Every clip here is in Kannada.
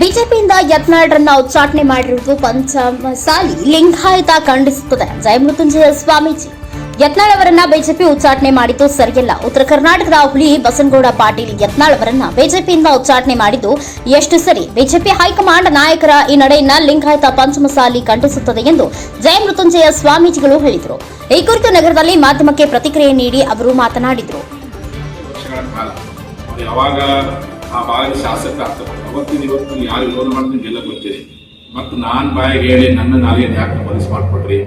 ಬಿಜೆಪಿಯಿಂದ ಯತ್ನಾಳ್ರನ್ನ ಉಚ್ಚಾಟನೆ ಮಾಡಿರುವುದು ಪಂಚಮಸಾಲಿ. ಲಿಂಗಾಯತ ಖಂಡಿಸುತ್ತದೆ. ಜಯಮೃತ್ಯುಂಜಯ ಸ್ವಾಮೀಜಿ. ಯತ್ನಾಳ್ ಅವರನ್ನ ಬಿಜೆಪಿ ಉಚ್ಚಾಟನೆ ಮಾಡಿದ್ದು ಸರಿಯಲ್ಲ. ಉತ್ತರ ಕರ್ನಾಟಕದ ಹುಲಿ ಬಸನಗೌಡ ಪಾಟೀಲ್ ಯತ್ನಾಳ್ ಅವರನ್ನ ಬಿಜೆಪಿಯಿಂದ ಉಚ್ಚಾಟನೆ ಮಾಡಿದ್ದು ಎಷ್ಟು ಸರಿ? ಬಿಜೆಪಿ ಹೈಕಮಾಂಡ್ ನಾಯಕರ ಈ ನಡೆಯನ್ನ ಲಿಂಗಾಯತ ಪಂಚಮಸಾಲಿ ಖಂಡಿಸುತ್ತದೆ ಎಂದು ಜಯಮೃತ್ಯುಂಜಯ ಸ್ವಾಮೀಜಿಗಳು ಹೇಳಿದರು. ಈ ಕುರಿತು ನಗರದಲ್ಲಿ ಮಾಧ್ಯಮಕ್ಕೆ ಪ್ರತಿಕ್ರಿಯೆ ನೀಡಿ ಅವರು ಮಾತನಾಡಿದರು. ಅವ್ರು ಆ ಭಾಗದ ಶಾಸಕ ಆಗ್ತಾರೆ ಅವತ್ತಿನ ಇವತ್ತು ಯಾರು ವಿರೋಧ ಮಾಡಿದ್ರೆ ಎಲ್ಲ ಗೊತ್ತಿದೆ ಮತ್ತು ನಾನು ಬಾಯಿಗೆ ಹೇಳಿ ನನ್ನ ನಾಲಿಗೆ ಯಾಕೆ ಮನಸ್ಸು ಮಾಡಿಕೊಟ್ರಿ?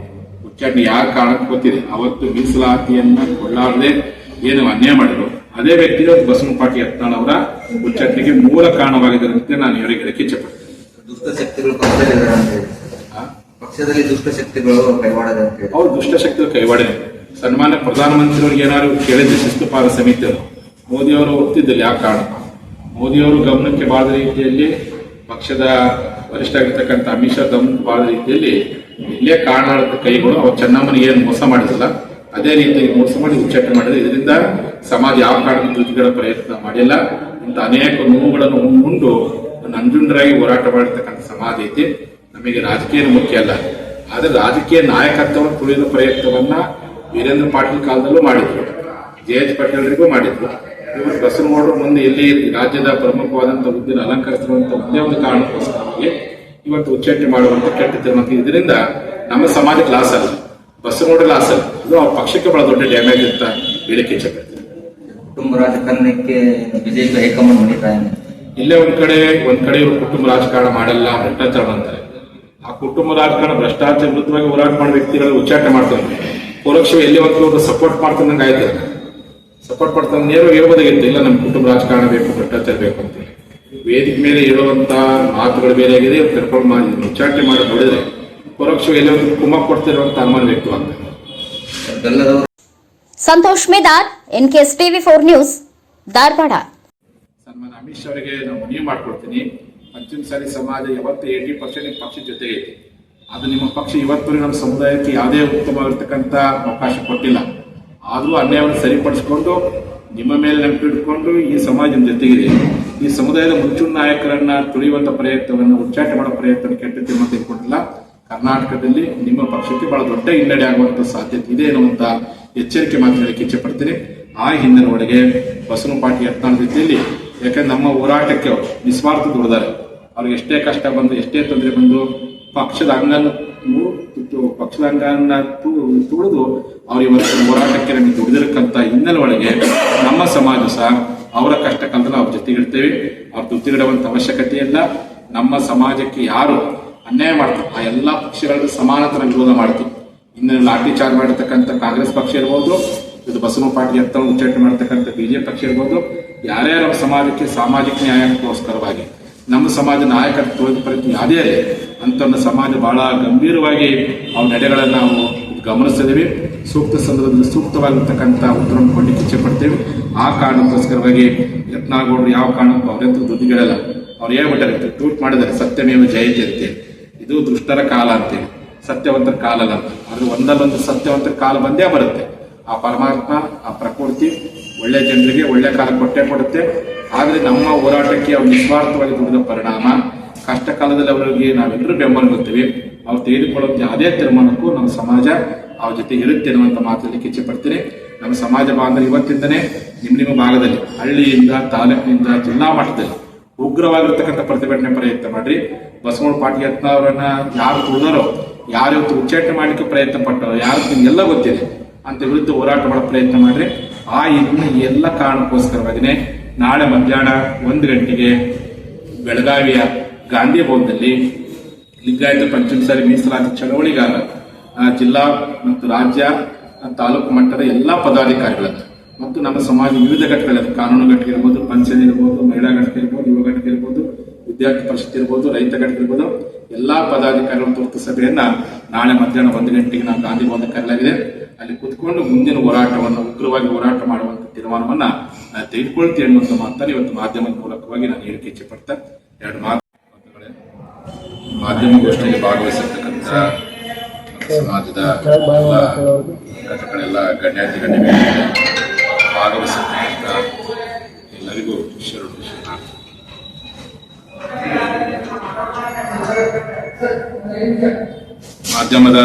ಉಚ್ಚಾಟನೆ ಯಾರ ಕಾರಣಕ್ಕೆ ಗೊತ್ತಿದೆ? ಅವತ್ತು ಮೀಸಲಾತಿಯನ್ನ ಕೊಳ್ಳಾರದೆ ಏನು ಅನ್ಯಾಯ ಮಾಡಿದ್ರು. ಅದೇ ವ್ಯಕ್ತಿ ಇವತ್ತು ಬಸವನಪಾಟಿ ಯತ್ನಾಳ್ ಅವರ ಉಚ್ಚಾಟನೆಗೆ ಮೂಲ ಕಾರಣವಾಗಿದೆ ಅಂತ ನಾನು ಇವರಿಗೆ ಹೇಳಕ್ಕೆ ಇಚ್ಛೆಪಡ್ತೇನೆ ದುಷ್ಟಶಕ್ತಿಗಳು? ಪಕ್ಷದಲ್ಲಿ ದುಷ್ಟಶಕ್ತಿಗಳು ಕೈವಾಡದೆ ಅವ್ರು ದುಷ್ಟಶಕ್ತಿಗಳ ಕೈವಾಡೆ ಸನ್ಮಾನ್ಯ ಪ್ರಧಾನಮಂತ್ರಿಯವ್ರಿಗೆ ಏನಾದ್ರು ಕೇಳಿದ್ರೆ ಶಿಸ್ತುಪಾಲ ಸಮಿತಿಯವರು. ಮೋದಿಯವರು ಒಪ್ತಿದ್ದಿಲ್ಲ ಯಾವ ಕಾರಣ? ಮೋದಿಯವರು ಗಮನಕ್ಕೆ ಬಾರದ ರೀತಿಯಲ್ಲಿ ಪಕ್ಷದ ವರಿಷ್ಠ ಆಗಿರ್ತಕ್ಕಂಥ ಅಮಿತ್ ಶಾ ಗಮನಕ್ಕೆ ಬಾರದ ರೀತಿಯಲ್ಲಿ ಇಲ್ಲೇ ಕಾರಣಾಳದ ಕೈಗಳು. ಅವ್ರು ಚೆನ್ನಮ್ಮನಿಗೆ ಏನು ಮೋಸ ಮಾಡಿಸಲ್ಲ ಅದೇ ರೀತಿಯಾಗಿ ಮೋಸ ಮಾಡಿ ಉಚ್ಚಾಟನೆ ಮಾಡಿದ್ರೆ. ಇದರಿಂದ ಸಮಾಜ ಯಾವ ಕಾರಣದಿಂದ ಕೃತಿಗಳ ಪ್ರಯತ್ನ ಮಾಡಿಲ್ಲ. ಇಂಥ ಅನೇಕ ನೋವುಗಳನ್ನು ಉಂಡು ನಂಜುಂಡರಾಗಿ ಹೋರಾಟ ಮಾಡಿರ್ತಕ್ಕಂಥ ಸಮಾಜ ಐತಿ. ನಮಗೆ ರಾಜಕೀಯ ಮುಖ್ಯ ಅಲ್ಲ. ಆದರೆ ರಾಜಕೀಯ ನಾಯಕತ್ವವನ್ನು ತುಳಿದ ಪ್ರಯತ್ನವನ್ನ ವೀರೇಂದ್ರ ಪಾಟೀಲ್ ಕಾಲದಲ್ಲೂ ಮಾಡಿದ್ರು. ಜೆ ಎಚ್ ಪಾಟೀಲ್ರಿಗೂ ಮಾಡಿದ್ರು. ಬಸವನಗೌಡರು ಮುಂದೆ ಎಲ್ಲಿ ರಾಜ್ಯದ ಪ್ರಮುಖವಾದಂಥ ಹುದ್ದೆನ ಅಲಂಕರಿಸಿರುವಂತಹ ಒಂದೇ ಒಂದು ಕಾರಣಕ್ಕೋಸ್ಕರವಾಗಿ ಇವತ್ತು ಉಚ್ಚಾಟನೆ ಮಾಡುವಂತ ಕೆಟ್ಟ ತಿರುಮಂತಿ. ಇದರಿಂದ ನಮ್ಮ ಸಮಾಜಕ್ಕೆ ಲಾಸ್ ಅಲ್ಲ. ಬಸವನಗೌಡ ಲಾಸ್ ಅಲ್ಲ. ಇದು ಅವ್ರ ಪಕ್ಷಕ್ಕೆ ಬಹಳ ದೊಡ್ಡ ಡ್ಯಾಮೇಜ್ ಅಂತ ಹೇಳಿಕೆ ಇಚ್ಛೆಪಡ್ತೀನಿ ಕುಟುಂಬ ರಾಜಕಾರಣಕ್ಕೆ ಬಿಜೆಪಿ ಹೈಕಮಾಂಡ್ ಮಾಡಿದ್ದಾರೆ ಇಲ್ಲೇ ಒಂದ್ ಕಡೆ ಒಂದ್ ಕಡೆ ಇವರು ಕುಟುಂಬ ರಾಜಕಾರಣ ಮಾಡಲ್ಲ ಭ್ರಷ್ಟಾಚಾರ ಅಂತಾರೆ. ಆ ಕುಟುಂಬ ರಾಜಕಾರಣ ಭ್ರಷ್ಟಾಚಾರ ವಿರುದ್ಧವಾಗಿ ಹೋರಾಟ ಮಾಡೋ ವ್ಯಕ್ತಿಗಳು ಉಚ್ಚಾಟನೆ ಮಾಡ್ತಾರೆ. ಪರೋಕ್ಷ ಎಲ್ಲಿ ಒಂದು ಸಪೋರ್ಟ್ ಮಾಡ್ತಂದಂಗೆ ಆಯ್ತು. ಸಪೋರ್ಟ್ ಮಾಡ್ತಾನೆ ನೇರ ಹೇಳ್ಬೋದಾಗಿತ್ತು ಇಲ್ಲ ನಮ್ಮ ಕುಟುಂಬ ರಾಜಕಾರಣ ಬೇಕು ಭ್ರಷ್ಟಾಚಾರ ಬೇಕು ಅಂತ ವೇದಿಕೆ ಮೇಲೆ ಹೇಳುವಂತ ಮಾತುಗಳು ಬೇರೆ ಆಗಿದೆ ಕರ್ಕೊಂಡು ಮಾಡಿ ಉಚ್ಚಾಟನೆ ಮಾಡಿ ನೋಡಿದ್ರೆ ಪರೋಕ್ಷ ಎಲ್ಲ ಕುಮ್ಮಕ್ ಕುಮ್ಮ ಕೊಡ್ತಿರುವಂತ ಅನುಮಾನ ಬೇಕು ಅಂತ. Santosh Medar N K S TV four news Dharwad. ಸನ್ಮಾನ ಅಮಿತ್ ಶಾ ಅವರಿಗೆ ನಾವು ಮನವಿ ಮಾಡ್ಕೊಡ್ತೀನಿ. ಪಂಚಮ ಸಾರಿ ಸಮಾಜ ಯಾವತ್ತು ಏಯ್ಟಿ ಪರ್ಸೆಂಟ್ ಪಕ್ಷದ ಜೊತೆಗೆ ಇದೆ ಅದು ನಿಮ್ಮ ಪಕ್ಷ ಇವತ್ತು ನಮ್ಮ ಸಮುದಾಯಕ್ಕೆ ಯಾವುದೇ ಉತ್ತಮವಾಗಿರ್ತಕ್ಕಂಥ ಅವಕಾಶ ಕೊಟ್ಟಿಲ್ಲ. ಆದರೂ ಅನ್ಯಾಯವನ್ನು ಸರಿಪಡಿಸಿಕೊಂಡು, ನಿಮ್ಮ ಮೇಲೆ ನೆನಪಿಟ್ಟುಕೊಂಡು ಈ ಸಮಾಜದ ಜೊತೆಗಿದೆ. ಈ ಸಮುದಾಯದ ಮುಂಚೂಣಿ ನಾಯಕರನ್ನ ತುಳಿಯುವಂತ ಪ್ರಯತ್ನವನ್ನು, ಉಚ್ಚಾಟ ಮಾಡೋ ಪ್ರಯತ್ನ ಕೆಟ್ಟ ತಿರುಮ ತೆಗೆದುಕೊಂಡಿಲ್ಲ ಕರ್ನಾಟಕದಲ್ಲಿ ನಿಮ್ಮ ಪಕ್ಷಕ್ಕೆ ಬಹಳ ದೊಡ್ಡ ಹಿನ್ನಡೆ ಆಗುವಂತ ಸಾಧ್ಯತೆ ಇದೆ ಎನ್ನುವಂತ ಎಚ್ಚರಿಕೆ ಮಾತ್ರಕ್ಕೆ ಇಚ್ಛೆ ಪಡ್ತೀನಿ ಆ ಹಿನ್ನೆಲೆ ಒಳಗೆ ಬಸವನ ಪಾಟಿ ಯತ್ನಾಳ್ ರೀತಿಯಲ್ಲಿ ಯಾಕಂದ್ರೆ ನಮ್ಮ ಹೋರಾಟಕ್ಕೆ ಅವರು ನಿಸ್ವಾರ್ಥ ದುಡಿದಾರೆ ಅವ್ರಿಗೆ ಎಷ್ಟೇ ಕಷ್ಟ ಬಂದು, ಎಷ್ಟೇ ತೊಂದರೆ ಬಂದು ಪಕ್ಷದ ಅಂಗನ ತು- ತುಳಿದು ಅವ್ರ ಇವತ್ತು ಹೋರಾಟಕ್ಕೆ ನಮಗೆ ದುಡಿದಿರಕ್ಕಂತ ಹಿನ್ನೆಲೆ ಒಳಗೆ ನಮ್ಮ ಸಮಾಜ ಸಹ ಅವರ ಕಷ್ಟ ಕಾಲದಲ್ಲಿ ಅವ್ರ ಜೊತೆಗಿಡ್ತೇವೆ ಅವ್ರ ತುತ್ತಿಗಿಡುವಂತ ಅವಶ್ಯಕತೆ ಇಲ್ಲ. ನಮ್ಮ ಸಮಾಜಕ್ಕೆ ಯಾರು ಅನ್ಯಾಯ ಮಾಡ್ತಾರೆ ಆ ಎಲ್ಲ ಪಕ್ಷಗಳ ಸಮಾನತರ ವಿರೋಧ ಮಾಡ್ತೀವಿ ಇನ್ನು ಲಾಠಿ ಚಾರ್ಜ್ ಮಾಡಿರ್ತಕ್ಕಂಥ ಕಾಂಗ್ರೆಸ್ ಪಕ್ಷ ಇರ್ಬೋದು, ಇದು ಬಸವ ಪಾರ್ಟಿ ಎತ್ತ ಉಚ್ಚಾಟನೆ ಮಾಡ್ತಕ್ಕಂಥ ಬಿಜೆಪಿ ಪಕ್ಷ ಇರ್ಬೋದು, ಯಾರ್ಯಾರ ಸಮಾಜಕ್ಕೆ ಸಾಮಾಜಿಕ ನ್ಯಾಯಕ್ಕೋಸ್ಕರವಾಗಿ ನಮ್ಮ ಸಮಾಜ ನಾಯಕತ್ವ ತುಳಿದ ಪ್ರಯತ್ನ ಯಾವುದೇ ಅದೇ ಅಂತ ಸಮಾಜ ಬಹಳ ಗಂಭೀರವಾಗಿ ಅವ್ರ ನಡೆಗಳನ್ನು ನಾವು ಗಮನಿಸ್ತಿದ್ದೀವಿ ಸೂಕ್ತ ಸಂದರ್ಭದಲ್ಲಿ ಸೂಕ್ತವಾಗಿರ್ತಕ್ಕಂಥ ಉತ್ತರವನ್ನು ಕೊಡಲಿಕ್ಕೆ ಇಚ್ಛೆ ಪಡ್ತೇವೆ. ಆ ಕಾರಣಕ್ಕೋಸ್ಕರವಾಗಿ ಯತ್ನಾಗೌಡರು ಯಾವ ಕಾರಣಕ್ಕೂ ಅವರಂತೂ ದುಡ್ಡುಗಳಲ್ಲ ಅವ್ರು ಹೇಳ್ಬಿಟ್ಟಾರೆ ಟ್ವೀಟ್ ಮಾಡಿದ್ದಾರೆ, ಸತ್ಯಮೇವ ಜಯಂತಿ ಅಂತೆ ಇದು ದುಷ್ಟರ ಕಾಲ ಅಂತೆ ಸತ್ಯವಂತರ ಕಾಲ ಅಲ್ಲ ಆದ್ರೆ ಒಂದಲ್ಲೊಂದು ಸತ್ಯವಂತರ ಕಾಲ ಬಂದೇ ಬರುತ್ತೆ. ಆ ಪರಮಾತ್ಮ, ಆ ಪ್ರಕೃತಿ ಒಳ್ಳೆ ಜನರಿಗೆ ಒಳ್ಳೆ ಕಾಲ ಕೊಟ್ಟೆ ಕೊಡುತ್ತೆ. ಆದ್ರೆ ನಮ್ಮ ಹೋರಾಟಕ್ಕೆ ಅವ್ರು ನಿಸ್ವಾರ್ಥವಾಗಿ ದುಡಿದ ಪರಿಣಾಮ ಕಷ್ಟ ಕಾಲದಲ್ಲಿ ಅವರಿಗೆ ನಾವೆಲ್ಲರೂ ಬೆಂಬಲ ಕೊಡ್ತೀವಿ ಅವ್ರು ತೆಗೆದುಕೊಳ್ಳುವಂಥ ಯಾವುದೇ ತೀರ್ಮಾನಕ್ಕೂ ನಮ್ಮ ಸಮಾಜ ಅವ್ರ ಜೊತೆ ಇರುತ್ತೆ ಅನ್ನುವಂಥ ಮಾತಲ್ಲಿ ಕಿಚ್ಚೆ ಪಡ್ತೀನಿ. ನಮ್ಮ ಸಮಾಜ ಬಾಂಧವರು ಇವತ್ತಿಂದನೇ ನಿಮ್ಮ ನಿಮ್ಮ ಭಾಗದಲ್ಲಿ, ಹಳ್ಳಿಯಿಂದ, ತಾಲೂಕಿನಿಂದ, ಜಿಲ್ಲಾ ಮಟ್ಟದಲ್ಲಿ ಉಗ್ರವಾಗಿರ್ತಕ್ಕಂಥ ಪ್ರತಿಭಟನೆ ಪ್ರಯತ್ನ ಮಾಡ್ರಿ. ಬಸವಣ್ಣ ಪಾಟೀಲ್ ಯತ್ನ ಅವರನ್ನ ಯಾರು ತುಳಿದಾರೋ ಯಾರು ಉಚ್ಚಾಟನೆ ಮಾಡಲಿಕ್ಕೆ ಪ್ರಯತ್ನ ಪಟ್ಟರೋ, ಯಾರು ನಿಮಗೆಲ್ಲ ಗೊತ್ತಿದೆ ಅಂತ ವಿರುದ್ಧ ಹೋರಾಟ ಮಾಡೋ ಪ್ರಯತ್ನ ಮಾಡ್ರಿ. ಆ ಇನ್ನು ಎಲ್ಲ ಕಾರಣಕ್ಕೋಸ್ಕರವಾಗಿನೇ ನಾಳೆ ಮಧ್ಯಾಹ್ನ ಒಂದು ಗಂಟೆಗೆ ಬೆಳಗಾವಿಯ ಗಾಂಧಿ ಭವನದಲ್ಲಿ ಲಿಂಗಾಯತ ಪಂಚಮಸಾರಿ ಮೀಸಲಾತಿ ಚಳವಳಿಗಾರ ಜಿಲ್ಲಾ ಮತ್ತು ರಾಜ್ಯ ತಾಲೂಕು ಮಟ್ಟದ ಎಲ್ಲ ಪದಾಧಿಕಾರಿಗಳನ್ನು ಮತ್ತು ನಮ್ಮ ಸಮಾಜ ವಿವಿಧ ಘಟಕಗಳ ಕಾನೂನು ಘಟಕ ಇರ್ಬೋದು ಪಂಚಾಯತ್ ಇರ್ಬೋದು, ಮಹಿಳಾ ಘಟಕ ಇರ್ಬೋದು, ಯುವ ಘಟಕ ಇರ್ಬೋದು, ವಿದ್ಯಾರ್ಥಿ ಪರಿಷತ್ ಇರ್ಬೋದು, ರೈತ ಘಟಕ ಇರ್ಬೋದು, ಎಲ್ಲಾ ಪದಾಧಿಕಾರಿಗಳ ತುರ್ತು ಸಭೆಯನ್ನ ನಾಳೆ ಮಧ್ಯಾಹ್ನ ಒಂದು ಗಂಟೆಗೆ ನಾವು ಗಾಂಧಿ ಭವನ ಕರೆಯಲಾಗಿದೆ. ಅಲ್ಲಿ ಕುತ್ಕೊಂಡು ಮುಂದಿನ ಹೋರಾಟವನ್ನು, ಉಗ್ರವಾಗಿ ಹೋರಾಟ ಮಾಡುವಂತ ತೀರ್ಮಾನವನ್ನ ನಾನು ತೆಗೆದುಕೊಳ್ತೀನಿ ಅನ್ನುವಂಥ ಮಾತನ್ನು ಇವತ್ತು ಮಾಧ್ಯಮದ ಮೂಲಕವಾಗಿ ನಾನು ಹೇಳಿಕೆ ಇಚ್ಛೆ ಪಡ್ತಾ ಎರಡು ಮಾತು ಮಾಧ್ಯಮಗೋಷ್ಠಿಯಲ್ಲಿ ಭಾಗವಹಿಸಿರ್ತಕ್ಕಂಥ ಸಮಾಜದ ಘಟಕಗಳೆಲ್ಲ ಗಣ್ಯಾತಿ ಗಣ್ಯ ಭಾಗವಹಿಸಿರ್ತಕ್ಕಂಥ ಎಲ್ಲರಿಗೂ ಶರಣು ಮಾಧ್ಯಮದ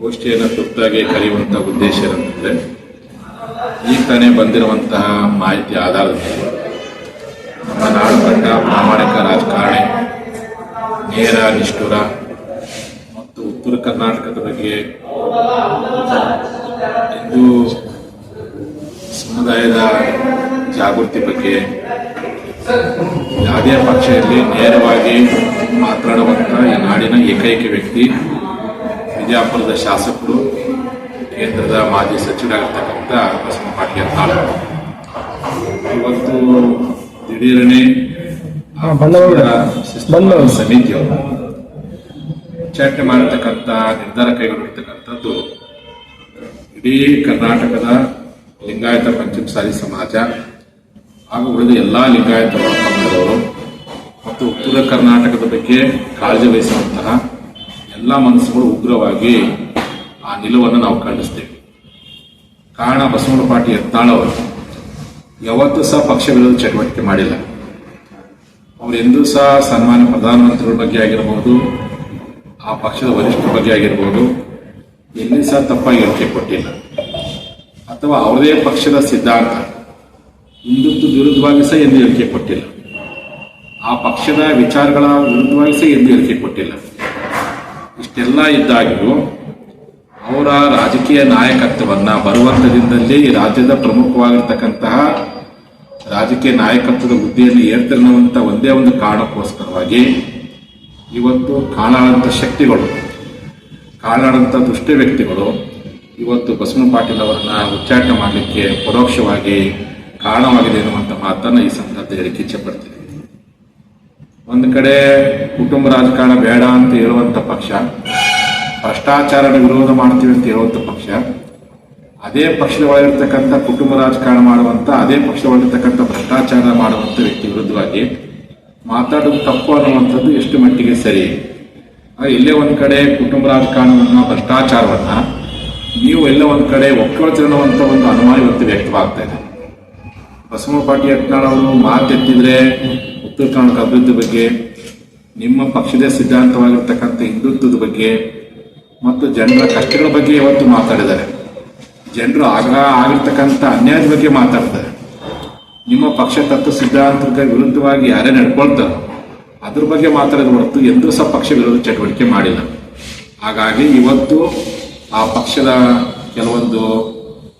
ಗೋಷ್ಠಿಯನ್ನು ತುರ್ತಾಗಿ ಕರೆಯುವಂಥ ಉದ್ದೇಶ ಏನಂತಂದ್ರೆ ಈಗ ತಾನೇ ಬಂದಿರುವಂತಹ ಮಾಹಿತಿ ಆಧಾರದ ಮೇಲೆ ನಮ್ಮ ನಾಡು ಕಂಡ ಪ್ರಾಮಾಣಿಕ ರಾಜಕಾರಣಿ, ನೇರ, ನಿಷ್ಠುರ ಮತ್ತು ಉತ್ತರ ಕರ್ನಾಟಕದ ಬಗ್ಗೆ ಹಿಂದೂ ಸಮುದಾಯದ ಜಾಗೃತಿ ಬಗ್ಗೆ ಯಾವುದೇ ಪಕ್ಷದಲ್ಲಿ ನೇರವಾಗಿ ಮಾತನಾಡುವಂತಹ ಈ ನಾಡಿನ ಏಕೈಕ ವ್ಯಕ್ತಿ ವಿಜಯಪುರದ ಶಾಸಕರು ಕೇಂದ್ರದ ಮಾಜಿ ಸಚಿವರಾಗಿರ್ತಕ್ಕಂಥ ಬಸವ ಪಾಟೀಲ್ ತಾಲೂಕು ಇವತ್ತು ದಿಢೀರನೆ ಸಮಿತಿಯವರು ವಿಚಾರಣೆ ಮಾಡಿರ್ತಕ್ಕಂಥ ನಿರ್ಧಾರ ಕೈಗೊಂಡಿರ್ತಕ್ಕಂಥದ್ದು ಇಡೀ ಕರ್ನಾಟಕದ ಲಿಂಗಾಯತ ಪಂಚಮಸಾಲಿ ಸಮಾಜ ಹಾಗೂ ಉಳಿದ ಎಲ್ಲ ಲಿಂಗಾಯತ ಮಾಡಿದವರು ಮತ್ತು ಉತ್ತರ ಕರ್ನಾಟಕದ ಬಗ್ಗೆ ಕಾಳಜಿ ವಹಿಸುವಂತಹ ಎಲ್ಲ ಮನಸ್ಸುಗಳು ಉಗ್ರವಾಗಿ ನಿಲುವನ್ನು ನಾವು ಖಂಡಿಸ್ತೇವೆ. ಕಾರಣ ಬಸವನ ಪಾಟಿ ಎತ್ತಾಳವರು ಯಾವತ್ತೂ ಸಹ ಪಕ್ಷ ವಿರೋಧ ಚಟುವಟಿಕೆ ಮಾಡಿಲ್ಲ. ಅವರು ಎಂದೂ ಸಹ ಸನ್ಮಾನ್ಯ ಪ್ರಧಾನಮಂತ್ರಿಗಳ ಬಗ್ಗೆ ಆಗಿರಬಹುದು ಆ ಪಕ್ಷದ ವರಿಷ್ಠರ ಬಗ್ಗೆ ಆಗಿರ್ಬೋದು, ಎಲ್ಲಿ ಸಹ ತಪ್ಪಾಗಿ ಹೇಳಿಕೆ ಕೊಟ್ಟಿಲ್ಲ. ಅಥವಾ ಅವರದೇ ಪಕ್ಷದ ಸಿದ್ಧಾಂತ ಹಿಂದುತ್ವ ವಿರುದ್ಧವಾಗಿ ಸಹ ಎಂದು ಹೇಳಿಕೆ ಕೊಟ್ಟಿಲ್ಲ. ಆ ಪಕ್ಷದ ವಿಚಾರಗಳ ವಿರುದ್ಧವಾಗಿ ಸಹ ಎಂದು ಹೇಳಿಕೆ ಕೊಟ್ಟಿಲ್ಲ. ಇಷ್ಟೆಲ್ಲ ಇದ್ದಾಗ್ಯೂ ಅವರ ರಾಜಕೀಯ ನಾಯಕತ್ವವನ್ನ ಈ ರಾಜ್ಯದ ಪ್ರಮುಖವಾಗಿರ್ತಕ್ಕಂತಹ ರಾಜಕೀಯ ನಾಯಕತ್ವದ ಹುದ್ದೆಯನ್ನು ಏರ್ತಿರುವಂಥ ಒಂದೇ ಒಂದು ಕಾರಣಕ್ಕೋಸ್ಕರವಾಗಿ ಇವತ್ತು ಕಾಣಾಡಂಥ ಶಕ್ತಿಗಳು ಕಾಣಾಡಂಥ ದುಷ್ಟ ವ್ಯಕ್ತಿಗಳು ಇವತ್ತು ಬಸವನ ಪಾಟೀಲ್ ಅವರನ್ನ ಉಚ್ಚಾಟನೆ ಮಾಡಲಿಕ್ಕೆ ಪರೋಕ್ಷವಾಗಿ ಕಾರಣವಾಗಿದೆ ಎನ್ನುವಂಥ ಮಾತನ್ನ ಈ ಸಂದರ್ಭದಲ್ಲಿ ಇಚ್ಛೆ ಪಡ್ತೀನಿ. ಒಂದು ಕಡೆ ಕುಟುಂಬ ರಾಜಕಾರಣ ಬೇಡ ಅಂತ ಹೇಳುವಂತ ಪಕ್ಷ ಭ್ರಷ್ಟಾಚಾರದ ವಿರೋಧ ಮಾಡ್ತೀವಿ ಅಂತ ಹೇಳುವಂತ ಪಕ್ಷ, ಅದೇ ಪಕ್ಷದ ಒಳಗಿರ್ತಕ್ಕಂಥ ಕುಟುಂಬ ರಾಜಕಾರಣ ಮಾಡುವಂತ, ಅದೇ ಪಕ್ಷದ ಒಳಗಿರ್ತಕ್ಕಂಥ ಭ್ರಷ್ಟಾಚಾರ ಮಾಡುವಂತ ವ್ಯಕ್ತಿ ವಿರುದ್ಧವಾಗಿ ಮಾತಾಡೋದು ತಪ್ಪು ಅನ್ನುವಂಥದ್ದು ಎಷ್ಟು ಮಟ್ಟಿಗೆ ಸರಿ. ಇಲ್ಲೇ ಒಂದ್ ಕಡೆ ಕುಟುಂಬ ರಾಜಕಾರಣವನ್ನ, ಭ್ರಷ್ಟಾಚಾರವನ್ನ, ನೀವು ಎಲ್ಲ ಒಂದು ಕಡೆ ಒಕ್ಕಳ್ತೀರ ಅನ್ನುವಂಥ ಒಂದು ಅನುಮಾನ ಇವತ್ತು ವ್ಯಕ್ತವಾಗ್ತಾ ಇದೆ. ಬಸವ ಪಾಟಿ ಯತ್ನಾಳ್ ಅವರು ಮಾತೆತ್ತಿದ್ರೆ ಉತ್ತರ ಕರ್ನಾಟಕ ಅಭಿವೃದ್ಧಿ ಬಗ್ಗೆ, ನಿಮ್ಮ ಪಕ್ಷದ ಸಿದ್ಧಾಂತವಾಗಿರ್ತಕ್ಕಂಥ ಹಿಂದುತ್ವದ ಬಗ್ಗೆ ಮತ್ತು ಜನರ ಕಷ್ಟಗಳ ಬಗ್ಗೆ ಇವತ್ತು ಮಾತಾಡಿದ್ದಾರೆ. ಜನರು ಆಗ ಆಗಿರ್ತಕ್ಕಂಥ ಅನ್ಯಾಯದ ಬಗ್ಗೆ ಮಾತಾಡ್ತಾರೆ. ನಿಮ್ಮ ಪಕ್ಷ ತತ್ವ ಸಿದ್ಧಾಂತಕ್ಕೆ ವಿರುದ್ಧವಾಗಿ ಯಾರೇ ನಡ್ಕೊಳ್ತಾರೋ ಅದ್ರ ಬಗ್ಗೆ ಮಾತಾಡಿದ ಹೊರತು ಎಂದೂ ಸಹ ಪಕ್ಷ ವಿರೋಧ ಚಟುವಟಿಕೆ ಮಾಡಿಲ್ಲ. ಹಾಗಾಗಿ ಇವತ್ತು ಆ ಪಕ್ಷದ ಕೆಲವೊಂದು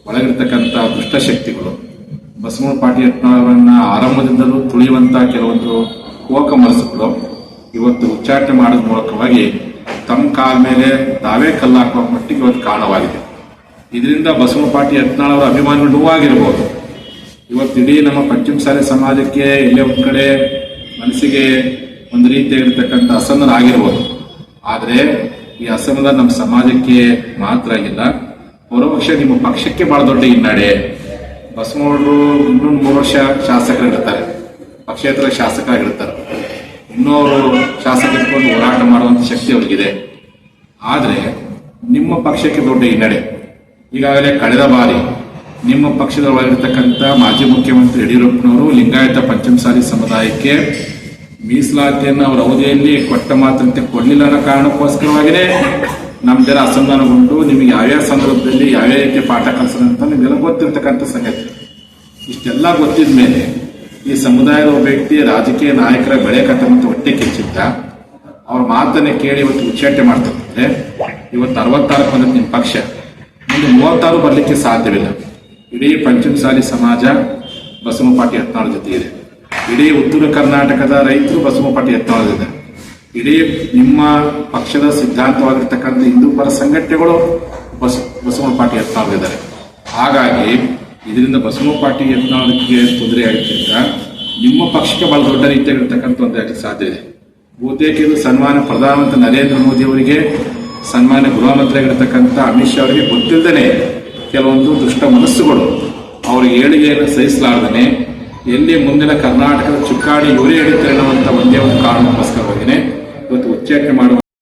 ಒಳಗಿರ್ತಕ್ಕಂಥ ದುಷ್ಟಶಕ್ತಿಗಳು ಬಸವನ ಪಾಟೀಲ್ನವರನ್ನ ಆರಂಭದಿಂದಲೂ ತುಳಿಯುವಂಥ ಕೆಲವೊಂದು ಕೋಕ ಮನಸ್ಸುಗಳು ಇವತ್ತು ಉಚ್ಚಾಟನೆ ಮಾಡೋದ್ರ ಮೂಲಕವಾಗಿ ತಮ್ಮ ಕಾಲ ಮೇಲೆ ತಾವೇ ಕಲ್ಲು ಹಾಕುವ ಮಟ್ಟಿಗೆ ಇವತ್ತು ಕಾರಣವಾಗಿದೆ. ಇದರಿಂದ ಬಸವ ಪಾಟಿ ಯತ್ನಾಳ್ ಅವರ ಅಭಿಮಾನಿಗಳು ನೋವಾಗಿರ್ಬೋದು. ಇವತ್ತು ಇಡೀ ನಮ್ಮ ಪಶ್ಚಿಮ ಸಾರಿ ಸಮಾಜಕ್ಕೆ ಎಲ್ಲೇ ಒಂದು ಕಡೆ ಮನಸ್ಸಿಗೆ ಒಂದು ರೀತಿಯಾಗಿರ್ತಕ್ಕಂಥ ಅಸಮಾಧಾನ ಆಗಿರ್ಬೋದು. ಆದರೆ ಈ ಅಸಮಾಧಾನ ನಮ್ಮ ಸಮಾಜಕ್ಕೆ ಮಾತ್ರ ಆಗಿಲ್ಲ ಪರೋಕ್ಷ ನಿಮ್ಮ ಪಕ್ಷಕ್ಕೆ ಬಹಳ ದೊಡ್ಡ ಹಿನ್ನಡೆ. ಬಸವನವರು ಇನ್ನೊಂದು ಮೂರು ವರ್ಷ ಶಾಸಕರಾಗಿರ್ತಾರೆ ಪಕ್ಷೇತರ ಶಾಸಕರಾಗಿರ್ತಾರೆ. ಇನ್ನೂ ಅವರು ಶಾಸಕ ಇಟ್ಕೊಂಡು ಹೋರಾಟ ಮಾಡುವಂತ ಶಕ್ತಿ ಅವ್ರಿಗಿದೆ. ಆದರೆ ನಿಮ್ಮ ಪಕ್ಷಕ್ಕೆ ದೊಡ್ಡ ಹಿನ್ನಡೆ. ಈಗಾಗಲೇ ಕಳೆದ ಬಾರಿ ನಿಮ್ಮ ಪಕ್ಷದ ಒಳಗಿರ್ತಕ್ಕಂಥ ಮಾಜಿ ಮುಖ್ಯಮಂತ್ರಿ ಯಡಿಯೂರಪ್ಪನವರು ಲಿಂಗಾಯತ ಪಂಚಮಸಾಲಿ ಸಮುದಾಯಕ್ಕೆ ಮೀಸಲಾತಿಯನ್ನು ಅವರ ಅವಧಿಯಲ್ಲಿ ಕೊಟ್ಟ ಮಾತಂತೆ ಕೊಡಲಿಲ್ಲ ಅನ್ನೋ ಕಾರಣಕ್ಕೋಸ್ಕರವಾಗಿಯೇ ನಮ್ಮ ಜನ ಅಸಮಾಧಾನಗೊಂಡು ನಿಮಗೆ ಯಾವ್ಯಾವ ಸಂದರ್ಭದಲ್ಲಿ ಯಾವ್ಯಾವ ರೀತಿ ಪಾಠ ಕಲಿಸೋದಂತ ನಿಮಗೆಲ್ಲ ಗೊತ್ತಿರ್ತಕ್ಕಂಥ ಸಂಗತಿ. ಇಷ್ಟೆಲ್ಲ ಗೊತ್ತಿದ ಮೇಲೆ ಈ ಸಮುದಾಯದ ವ್ಯಕ್ತಿ ರಾಜಕೀಯ ನಾಯಕರ ಬೆಳೆ ಕಟ್ಟಮಂತ ಹೊಟ್ಟೆ ಕಿಚ್ಚಿದ್ದ. ಅವ್ರ ಮಾತನ್ನೇ ಕೇಳಿ ಇವತ್ತು ಉಚ್ಚಾಟನೆ ಮಾಡ್ತಾರೆ ಇವತ್ತು ಅರವತ್ತಾರು ಬಂದ ನಿಮ್ಮ ಪಕ್ಷ. ಮುಂದೆ ಮೂವತ್ತಾರು ಬರಲಿಕ್ಕೆ ಸಾಧ್ಯವಿಲ್ಲ. ಇಡೀ ಪಂಚಮಸಾಲಿ ಸಮಾಜ ಬಸವಪಾಟಿ ಯತ್ನಾಳ್ ಜೊತೆ ಇದೆ. ಇಡೀ ಉತ್ತರ ಕರ್ನಾಟಕದ ರೈತರು ಬಸವಪಾಟಿ ಯತ್ನಾಳ್ ಇದೆ ಇಡೀ ನಿಮ್ಮ ಪಕ್ಷದ ಸಿದ್ಧಾಂತವಾಗಿರ್ತಕ್ಕಂಥ ಹಿಂದೂ ಪರ ಸಂಘಟನೆಗಳು ಬಸ ಬಸವಪಾಟಿ ಯತ್ನಾಳ್ ಇದ್ದಾರೆ. ಹಾಗಾಗಿ ಇದರಿಂದ ಬಸವಪಾಟಿ ಯತ್ನಾಳಕ್ಕೆ ತೊಂದರೆ ಆಗಿದ್ದರಿಂದ ನಿಮ್ಮ ಪಕ್ಷಕ್ಕೆ ಬಹಳ ದೊಡ್ಡ ರೀತಿಯಾಗಿರ್ತಕ್ಕಂಥ ಒಂದು ಆಗಲಿಕ್ಕೆ ಸಾಧ್ಯ ಇದೆ? ಬಹುತೇಕ ಇದು ಸನ್ಮಾನ ಪ್ರಧಾನಮಂತ್ರಿ ನರೇಂದ್ರ ಮೋದಿ ಅವರಿಗೆ ಸನ್ಮಾನ ಗೃಹ ಮಂತ್ರಿಯಾಗಿರ್ತಕ್ಕಂಥ ಅಮಿತ್ ಶಾ ಅವರಿಗೆ ಗೊತ್ತಿಲ್ಲದೇ ಕೆಲವೊಂದು ದುಷ್ಟ ಮನಸ್ಸುಗಳು ಅವರ ಏಳಿಗೆಯನ್ನು ಸಹಿಸಲಾರ್ದನೆ, ಎಲ್ಲಿ ಮುಂದಿನ ಕರ್ನಾಟಕದ ಚುಕ್ಕಾಣಿ ಇವರೇ ಹಿಡಿತಾರೆ ಅನ್ನುವಂಥ ಒಂದೇ ಒಂದು ಕಾರಣಕ್ಕೋಸ್ಕರವಾಗಿಯೇ ಇವತ್ತು ಉಚ್ಚಾಟನೆ ಮಾಡುವ